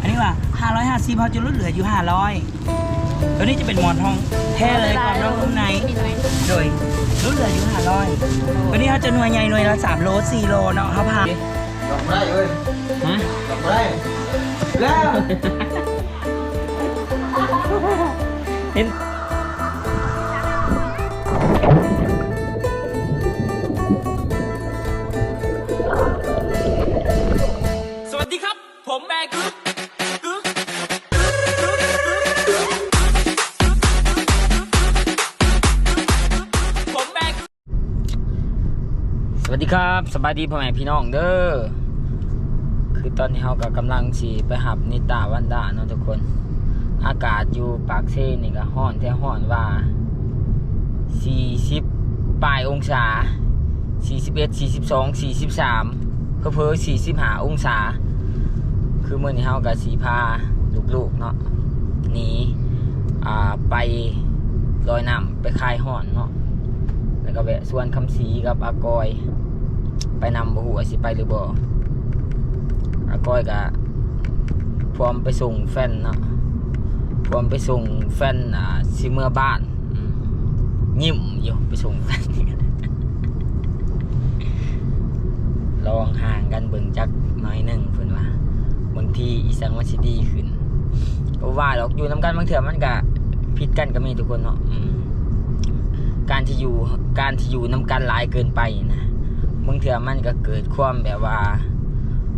อันนี้ว่า550เขาจะลดเหลืออยู่ 500ตัวนี้จะเป็นหมอนทองแท้เลยความร้อนข้างในมีหน่อยโดยลดเหลืออยู่ 500ตัวนี้เขาจะหน่วยใหญ่หน่วยละ3โล4โลเนาะเขาพาหลอกได้เว้ยฮะหลอกได้แล้วเห็น สวัสดีครับสบายดีพ่อแม่พี่น้องเด้อคือตอนนี้เราก็กำลังสีไปหับนิตาวันดาเนาะทุกคน อากาศอยู่ปากเซนี่ก็ห้อนแท้ห้อนว่า 40ปลายองศา 41 42 43เพิ่อ45 องศา คือเมื่อนี้เฮาก็สีพาลูกๆเนาะหนีอ่าไปลอยน้ำไปคลายห้อนเนาะแล้วก็แวะส่วนคำสีกับอากอย ไปนำบ่หัวสิไปหรือบ่อากอยก็พร้อมไปส่งแฟนเนาะพร้อมไปส่งแฟนอ่าสิเมื่อบ้านยิ้มอยู่ไปส่งแฟนลองห่างกันเบิ่งจักน้อยหนึ่งเพิ่นว่าบางทีอีสังว่าสิดีขึ้นก็ว่าดอกอยู่นํกันบางเถื่อมันก็ผิดกันก็มีทุกคนเนาะการที่อยู่การที่อยู่น้ำกันหลายเกินไปนะ บางเถื่อมันก็เกิดความแบบว่า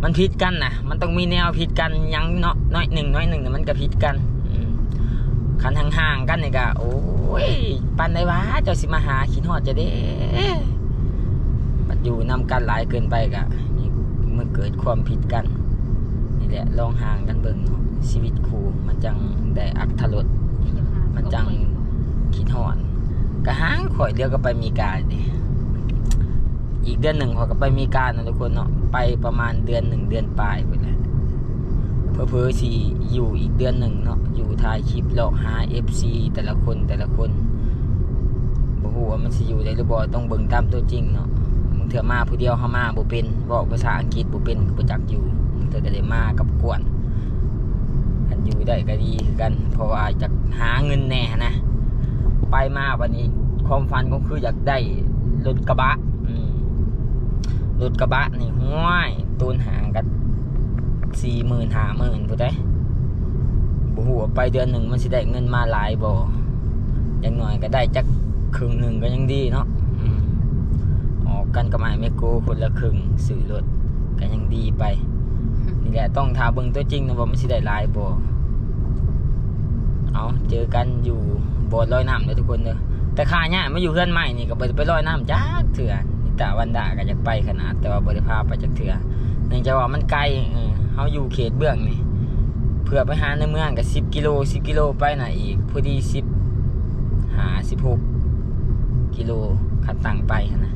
มันผิดกันนะมันต้องมีแนวผิดกันยังเนาะน้อยหนึ่งน้อยหนึ่งน่ะมันก็ผิดกันคันห่างๆกันนี่ก็โอ้ยปันได้วะเจ้าสิมาหาขินหอดจะเด้มันอยู่นำกันหลายเกินไปก็มันเกิดความผิดกัน นี่แหละลองห่างกันเบิ่งชีวิตครูมันจังได้อักทรสมันจังคิดหอนกระห้างข่อยเดียวก็ไปมีการดิ อีกเดือนหนึ่งข่อยก็ไปมีการนะทุกคนเนาะไปประมาณเดือนหนึ่งเดือนปลายไปแล้วเพอเพอๆสิอยู่อีกเดือนหนึ่งเนาะอยู่ถ่ายคลิปเลาะหา FC แต่ละคนแต่ละคนบ่ฮู้ว่ามันสิอยู่ได้หรือบ่ต้องเบิ่งตามตัวจริงเนาะมึงเถื่อมาผู้เดียวเฮามาบ่เป็นบอกภาษาอังกฤษบ่เป็นก็บ่จักอยู่มึงเถื่อก็ได้มากับกวนกันอยู่ได้ก็ดีกันเพราะว่าจะหาเงินแน่นะ ไปมาวันนี้ความฝันก็คืออยากได้รถกระบะ รถกระบะนี่ห้วยตูนห่างกันสี่หมื่นห้าหมื่นผู้ใดบ่หัวไปเดือนหนึ่งมันสิได้เงินมาหลายบ่อย่างหน่อยก็ได้จักครึ่งหนึ่งก็ยังดีเนาะออกกันกับไอ้เมโกคนละครึ่งซื้อรถก็ยังดีไปนี่แหละต้องทาเบิ่งตัวจริงนะว่ามันสิได้หลายบ่เอาเจอกันอยู่บสถ์ลอยน้ำเด้อทุกคนเด้อแต่ข้าเนี่ยมาอยู่เพื่อนใหม่นี่ก็ไปไปลอยน้ำจักเถื่อน ตาวันดาก็อยากไปขนาด แต่ว่าบ่ได้พาไปจักเถื่อเนื่องจากว่ามันไกลเออเฮาอยู่เขตเบื้องนี่เพื่อไปหาในเมืองก็10กิโล10กิโลไปน่ะอีกพอดี10หา16กิโลคันตั้งไปนะ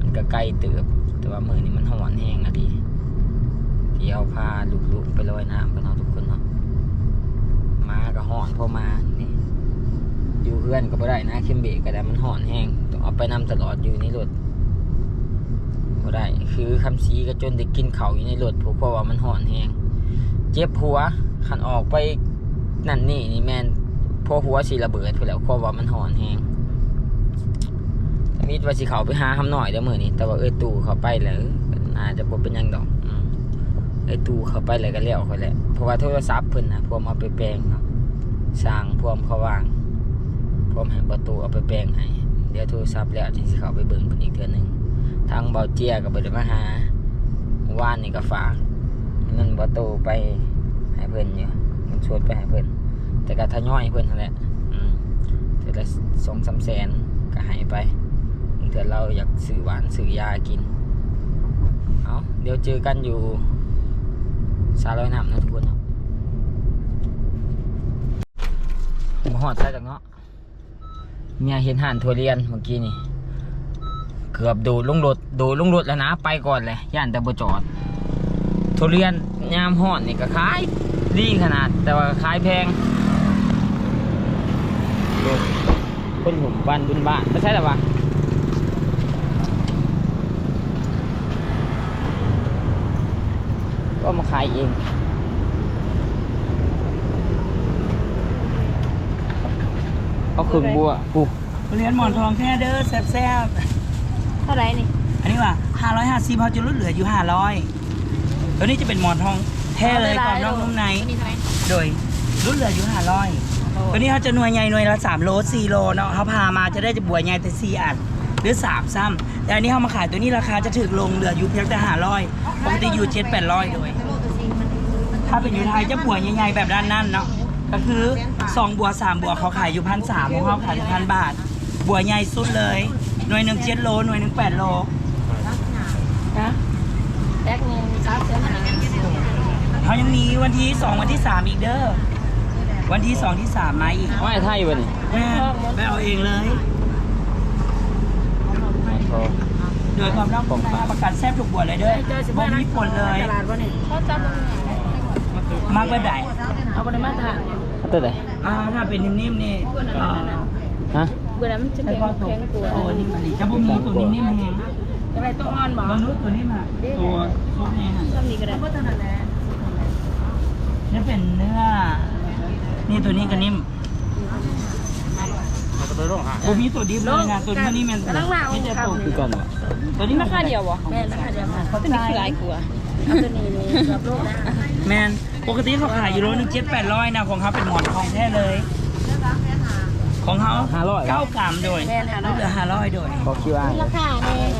มันก็ไกลเติบ แต่ว่ามือนี้มันร้อนแฮงอะดิที่เอาพาลูกๆไปลอยน้ำกันเนาะทุกคนเนาะมาก็ห่อนพอมานี่อยู่เพื่อนก็บ่ได้นะเข้มเบรกก็ได้มันห่อนแห้งต้องเอาไปนำตลอดอยู่ในรถ บ่ได้ คือคำซีก็จนได้กินเข่าอยู่ในรถเพราะว่ามันห่อนแหงเจ็บหัวขันออกไปนั่นนี่นี่แมนพอหัวสิระเบิดไปแล้วเพราะว่ามันห่อนแหงมีว่าสิเขาไปหาคำหน่อยเดี๋ยวมือนี้แต่ว่าเอ้ยตู่เขาไปแล้วน่าจะบ่เป็นยังดอกอืมไอ้ตู้เข้าไปเลยก็เลี้ยวเขาแหละเพราะว่าโทรศัพท์เพิ่นนะพวมเอาไปแปลงเนาะสร้างพวมเขาวางพวมให้ประตูเอาไปแปลงให้เดี๋ยวโทรศัพท์แล้วจึงสิเข้าไปเบิ่งเพิ่นอีกเทื่อนึง ทางเบาเจียก็บ่ได้มาหาว่านนี่ก็ฝากเงินประตูไปให้เพิ่อนอยู่เงินชดไปให้เพิ่อนแต่ก็ทยอยเพิ่นนั่นแหละอืมเทื่อละ2-3แสนก็ให้ไปบาเทื่อเราอยากซื้อหวานซื้อยากินเอาเดี๋ยวเจอกันอยู่สาลอยน้ำนะทุกคนเนาะมาหอดใส่จากเนาะเมียเห็นห่านทัวเรียนเมื่อกี้นี่ กือบดูลุงรถโดดลุงรถแล้วนะไปก่อนเลยย่านแต่บ่จอด ทุเรียนยามห่อนนี่ก็ขายดีขนาด แต่ว่าขายแพงคนหุ่มบ้านบุญบ้านไม่ใช่หรอวะก็มาขายเองเอาขึงบัวกูเรียนหมอนทองแค่เด้อแซ่บ เท่าไหรนี่ๆอันนี้ว่า550เขาจะลดเหลืออยู่500ตัวนี้จะเป็นหมอนทองแท้เลยกรอบนอกนุ่มในนี่เท่าไหรโดยลดเหลืออยู่500ตัวนี้เขาจะหน่วยใหญ่หน่วยละ3โล4โลเนาะเขาพามาจะได้จะบัวใหญ่แต่4อันหรือ3ซ้ำแต่อันนี้เขามาขายตัวนี้ราคาจะถึกลงเหลืออยู่เพียงแต่500ปกติอยู่7 800โดยถ้าเป็นอยู่ไทยจะบัวใหญ่ๆแบบด้านนั่นเนาะก็คือสองบัวสามบัวเขาขายอยู่พันสามของเขาขายอยู่พันบาท บัวใหญ่สุดเลยห น่วยหนึ่งเจ็ดโล หน่วยหนึ่งแปดโลนะแพ็คหนึงสามแสนห้าเขายังมีวันที่สองวันที่สามอีกเด้อ วันที่สองที่สามมาอีกไม่ไทยบ่นี่แม่ไปเอาเองเลยโดยความรับประกันแซ่บทุกบัวเลยเด้อบ่มีผลเลยตลาดวะนี่เขาจับมึงมากแบบไหนเอาไปมาทานตัวไหนอ่าถ้าเป็นนิ่มๆนี่อ่าฮะ เบื่อแล้วมันจะแข็งแข็งกลัวโอ้นี่มันจะบ่มีตัวนิ่มๆแฮงจะไปตัวอ่อนบ่มนุษย์ตัวนี้มาตัวซุปนี่ฮะทำนี่ก็ได้เพราะเท่านั้นแหละนี่เป็นเนื้อนี่ตัวนี้ก็นิ่มตัวนี้ตัวดิบเลยนะตัวนี้นี่มันกำลังมาเอานี่จะครับตัวคือกันตัวนี้ราคาเดียวบ่แม่ราคาเดียวค่ะเขาจะมีคือหลายกลัวตัวนี้กับโลกนะแมนปกติเขาขายอยู่โลนึงเจ็ดแปดร้อยนะของเขาเป็นหมอนทองแท้เลย ของเขาห้าร้อยเก้ากรัมโดยแม่นหาเหลือห้าร้อยโดยขอคิวอ้างราคาเนี่ย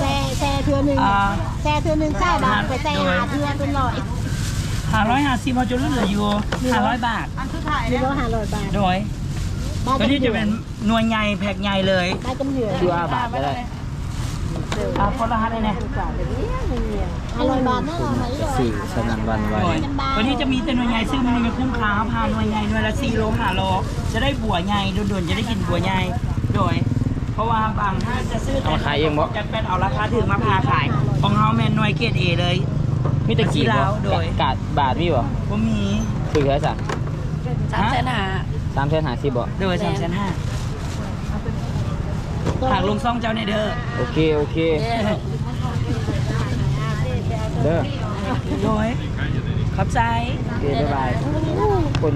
แซ่แซ่เทือหนึ่งอ่า แซ่เทือหนึ่งเก้าบาทไปแซ่หาเทือเป็นร้อยห้าร้อยห้าสิบเขาจะเหลืออยู่ห้าร้อยบาท มีร้อยห้าร้อยบาทโดยบ้านตัวนี้จะเป็นหน่วยใหญ่แพ็คใหญ่เลยบ้านจำเหลือคิวอาบาทก็ได้อ่าคนละฮัทเลยเนี่ยห้าร้อยบาทนั่นเราไหนเลยสี่สนันวันไว้โดยวันนี้จะมีแต่หน่วยใหญ่ซึ่งมันมีคุ้มค่าพาหน่วยใหญ่หน่วยละสี่โลห้าโลจะได้บัวใหญ่ด่วนๆจะได้กินบัวใหญ่โดย เพราะว่าบางท่านจะซื้อเอามาขายเองบ่จะเป็นเอาราคาถึงมาพาขายของเฮาแมนหน่วยเกรดเอเลยมีแตะกี้ที่บ่ลาวโดยกาดบาทมีบ่ก็มีคือแค่สั่งสามแสนห้าสามแสนห้าสิบบ่โดยสามแสนห้าหากลงซ่องเจ้าในเด้อโอเคโอเค เด้อโดยขอบใจโอเคบ๊ายบายคน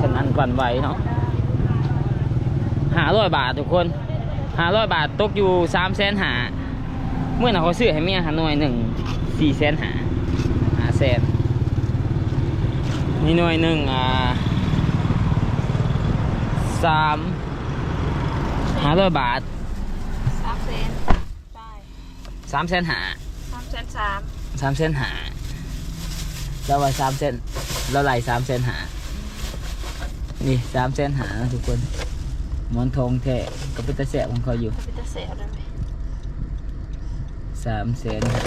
สนันหวันไหวเนาะห้าร้อยบาททุกคนห้าร้อยบาทตกอยู่สามแสนหาเมื่อน่ะเขาซื้อให้เมียหาหน่วยหนึ่งสี่แสนหาห้าแสนนี่หน่วยหนึ่งอ่าสามห้าร้อยบาทสามแสนใช่สามแสนหาสามแสนสาม สามเส้นหาเราไว้สามเส้นเราไหลสามเส้นหา นี่สามเส้นหานะทุกคนหมอนทองแท้ก็เป็นตะแสบของเขาอยู่เขาเป็นตะเสียได้ไหมสามเส้นหา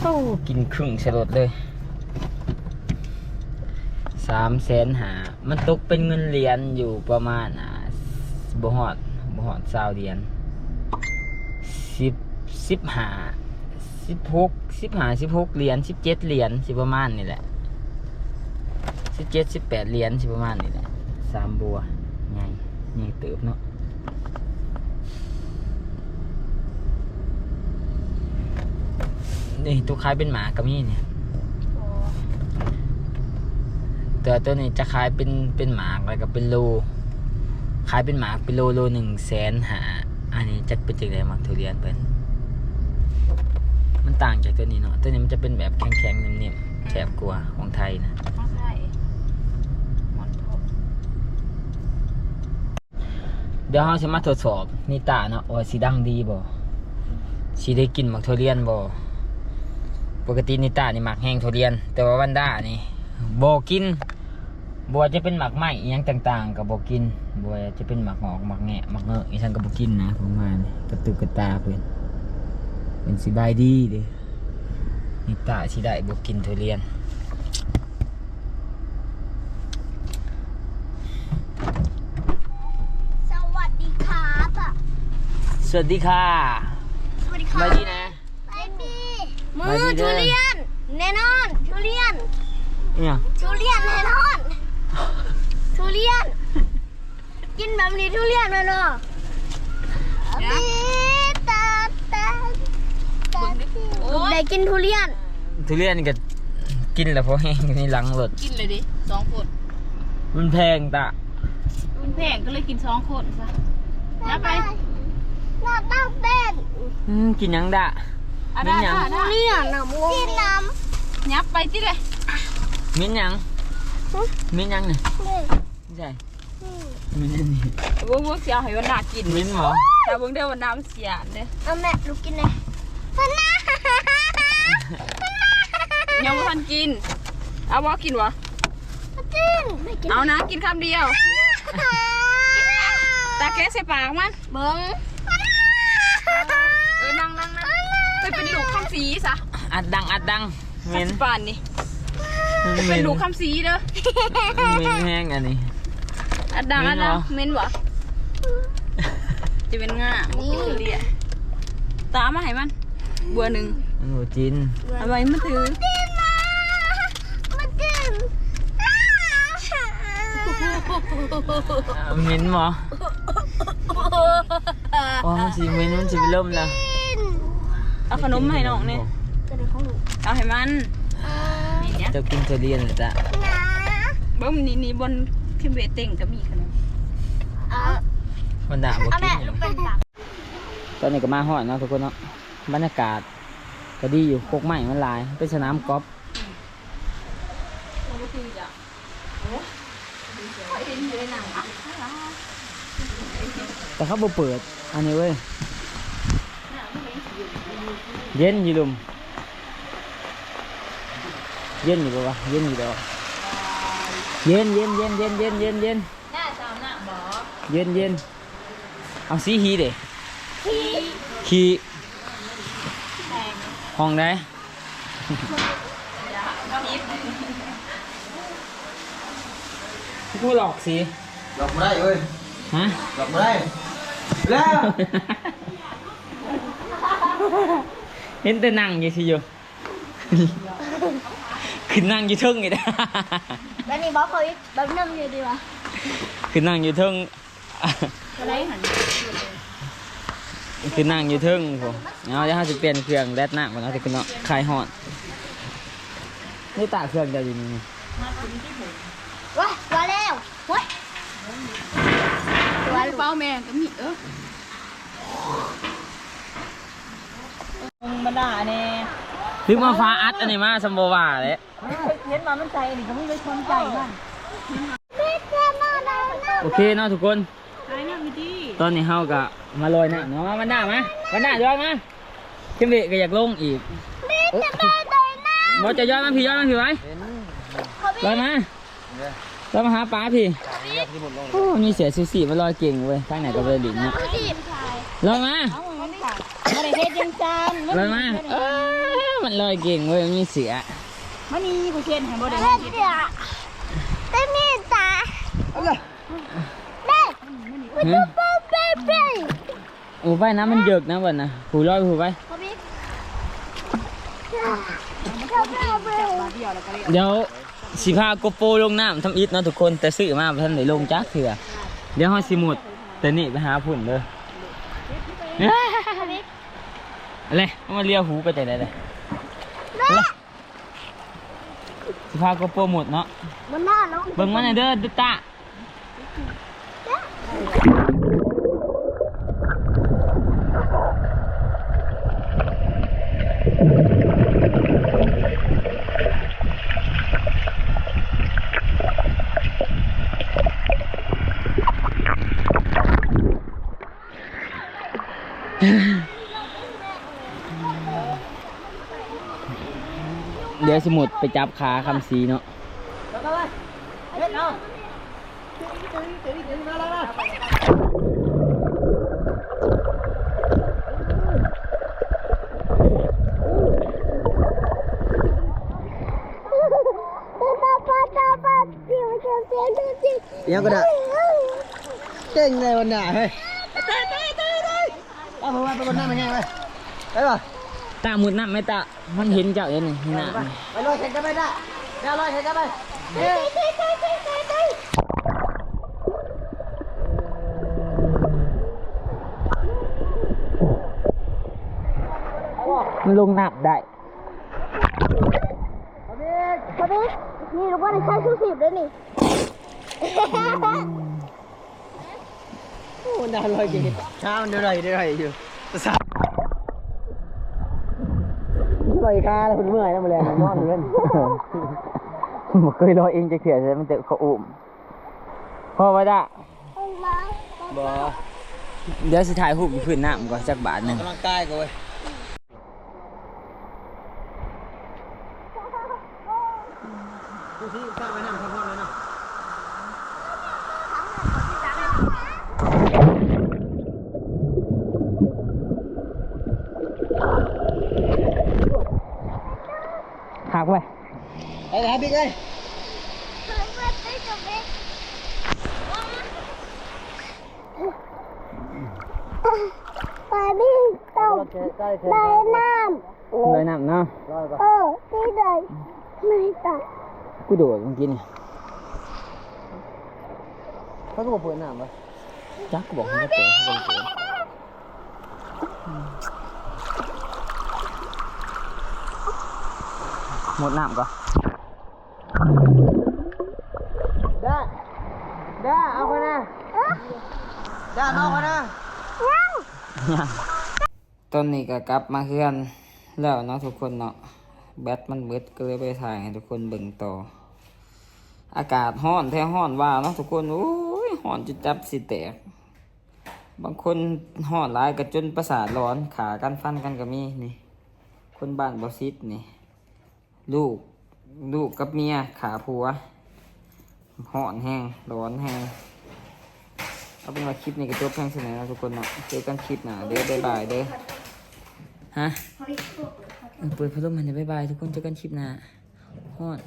โอ้กินครึ่งสลดเลยสามแสนหา มันตกเป็นเงินเหรียญอยู่ประมาณอ่าบ่หอดบ่หอดสาวเหรียญสิบ สิบหาสิบหกสิบหาสิบหกเหรียญสิบเจ็ดเหรียญสิประมาณนี่แหละสิบเจ็ดสิบแปดเหรียญสิประมาณนี่แหละสามบัวใหญ่ใหญ่เติบเนาะนี่ตัวคล้ายเป็นหมากับนี่เนี่ยแต่ตัวนี้จะขายเป็นเป็นหมากแล้วก็เป็นโลขายเป็นหมากเป็นโลโลหนึ่งแสนหาอันนี้จะเป็นจังไดมักทุเรียนเป็น มันต่างจากตัวนี้เนาะตัวนี้มันจะเป็นแบบแข็งๆนิ่มๆแฉบกว่าของไทยนะไม่ใช่หมอนทองเดี๋ยวเราจะมาทดสอบนิตาเนาะว่าสีดังดีบ่สีได้กินหมักทุเรียนบ่ปกตินิตานี่หมักแห้งทุเรียน แต่ว่าวันด้านี่บ่กินบัวาจะเป็นหมักไหม้อิหยังต่างๆ กับบ่กินบัวาจะเป็นหมักหอกหมักแงะหมักเงอะอีฉันก็บ่กินนะผมว่านี่กระตุกกระตาเพิ่น เป็นสิบายดีเด้นิตาสิได้บ่กินทุเรียน สวัสดีครับอะสวัสดีค่ะสวัสดีครัมาบดีนะ ไปดีมืไปอดีเด้ทุอเรียน แน่นอน ทุเรียน เนี่ยทุเรียนแน่นอน ทุเรียน กินแบบนี้ทุเรียนแน่นอนปีตาตา ตาได้กินทุเรียน ทุเรียนก็กินแล้วพอแห้งอยู่ในหลังรถกินเลยดิสองคนมันแพงตะมันแพงก็เลยกินสองคนซะนับไปเราต้องเต้นอืมกินหยังดะอะมิ้ได้นยังได้ได้นี่อะน้ำกินน้ยับไปที่เลยมิ้นหยังมิ้นหยังเนี่ยำนี่ไม่ใช่มิ้นอันนี้เบิ้งเบิ้งเสียให้วันหนากินมิ้นหมอแต่เบิ้งเด้อวันน้ำเสียเด้อเอาแม่ลูกกินเลยพันนา ยังไม่ทันกิน เอาว่ากินวะกินไม่กินเอานะกินคำเดียว ตาแกะใส่ปากมันเบิ้งเออนั่งนั่งนั่งไปเป็นลูกคำสีซะอัดดังอัดดังปัมิ้จนจุบันนี่มิ้เป็นลูกคำสีเด้อมิ้นแห้งอันนี้อัดดังมิ้อันดเหรดัองเม้นวะจะเป็นง่ามันกินทุเรียนตามมาให้มัน บัวหนึ่งมันหมูจินเอาไว้มันถือกินมามากินอะมิ้นหมออ๋อมันสีมิ้นมันสีเริ่มแล้วเอาขนมมาให้น้องเนี่ยเอาให้มันนี่เนี่ยจะกินทุเรียนเลยจ้ะนะเบิ้มนี่นี่บนเข้มเวเต็งก็มีขนมเอามันด่าบอกเอากิแม่นอลูยู่กเป็นจับตอนนี้ก็มาหอดเนาะทุกคนเนาะ บรรยากาศก็ดีอยู่โคกไม้มันหลาย เป็นสนามกอล์ฟแต่เขาบ่เปิด อันนี้เว้ย เย็นอยู่ลุมเย็นอยู่ปะวะเย็นอยู่ดอกเย็นเย็นเย็นเย็นเย็นเย็นเย็นหน้าสาวหน้าบอเย็นเย็นเอาสีฮีเด้ขี่ ห้องได้กูหลอกสิหลอกไม่ได้เว้ยฮะหลอกไม่ได้แล้วเห็นแต่นั่งอยู่สิอยู่ขึ้นนั่งอยู่เทึ่งอีกนะแล้วนี่บอกเขาอีกแบบนึงอยู่ดีวะขึ้นนั่งอยู่เทึ่งอะไรหัน ขึ้นนั่งอยู่เทึ่งผมเอาเดี๋ยวเราจะเปลี่ยนเครื่องแดดหน้าก่อนเนาะทุกคนเนาะคลายหอนนี่ตาเครื่องเดียวอยู่นี่ว้ามาแล้วเฮ้ยตัวเป้าแม่ก็มีเออบรรดาเนี่ยถึงมาฟ้าอัดอันนี้มาสมบว่าเลยเห็นมามันใจนี่ก็ไม่ได้ชนใจมันพี่เจ้ามาได้นะโอเคเนาะทุกคนไอ้เนี่ยมีดี ตอนนี้เฮาก็มาลอยน้ำเนาะมามันหน้ามามันหน้าย้อนมาเข้มเบะก็อยากลงอีกพี่จะมาได้นะบอจะย้อนมาพี่ย้อนมาพี่ไว้ลอยมาลอยมาหาปลาพี่โอ้มีเสียซูซี่มาลอยเก่งเว้ยทางไหนก็ไปหลินเนาะดูดิลอยมาไม่ได้เฮ็ดยังจานลอยมาเอ้ยมันลอยเก่งเว้ยมันมีเสือมันนี่กูเช่นให้บ่ได้เฮ้ยเดี๋ยวได้มีตาได้หึเป้าเป้เป้ โอ้ไปน้ำมันเยอะนะวันนะผูลอยผูไปเขาพี่เจ้าเป้าเป้เดี๋ยวสิพาโกโปรลงน้ำทำอิฐเนาะทุกคนแต่ซื้อมาบ่ท่านได้ลงจักเถื่อเดี๋ยวเฮาสิหมุดแต่นี่ไปหาพุ่นเลยอะไรเอามาเลียวหูไปแต่ไหนเลยอะไรสิพาโกโปรหมดเนาะมันน่าน้องเบิ่งมันหน่อยเด้อดุตา สมุดไปจับขาคำสีเนาะตาปาตาปาเดี๋ยวจะเสียดูสิยังก็ได้เก่งเลยวันหน้าเฮ้ยเอาผมว่าไปบนหน้ามันยังไงไปป่ะตาหมุดน้ำไหม่ตา มันเห็นเจ้าเดี๋ยวนี่นี่น้ำนี่ไปลอยแข่งกันไปได้เดี๋ยวลอยแข่งกันไปเฮ้ยเฮ้ยเฮ้ยเฮ้ยเฮ้ยมันลงน้ำได้พอดีนี่ลูกว่าในใช้ชูชีพด้วยนี่โอ้นานลอยกี่เช้ามันเดี๋ยวไรเดี๋ยวไรอยู่จะสาล อยคาแล้วคุณเมื่อยแล้วมาแรงนอนเงินบ่เคยรอเองจะเขียนใช่มันแต่เขาอุ้มพ่อว่าได้บ่เดี๋ยวสิถ่ายรูปอยู่พื้นน้ำก่อนจักบาทหนึงกำลังกายกูเว้ยดูที่ข้าวไปนั่งข้าวเลยนะ หักไว้ ไปไหนพี่เอ้ยไปพี่ตกได้เถในอะน้เลยน้ำเนาะร้อ เออที่ใดไม่ตกกูโดดเมื่อกี้นี่เขาก็บอเปิดหน้าปะจักกูบอเขาเปิดเขาบอกเปิดหมดน้ำก่อนได้ได้เอาไปนะได้เอาไปนะตอนนี้ก็กลับมาเฮือนแล้วเนาะทุกคนเนาะแบตมันเบิดก็เลยไปถ่ายให้ทุกคนเบิ่งต่อ อากาศร้อนแท้ร้อนว่าเนาะทุกคนโอ้ยร้อนจะจับสิแตก บางคนร้อนหลายก็จนประสาทร้อนขากันฟันกันก็มีนี่ คนบ้านบอซิดนี่ ลูก ลูกกับเมียขาผัวร้อนแห้งร้อนแห้งเอาเป็นว่าคลิปนี้ก็จบแพงเสนอแล้วทุกคนเนาะเจอกันคลิปหน้าเด้อบ๊ายบายเด้อฮะเออเปิดพัดลมมันเด้อบ๊ายบายทุกคนเจอกันคลิปหน้าร้อน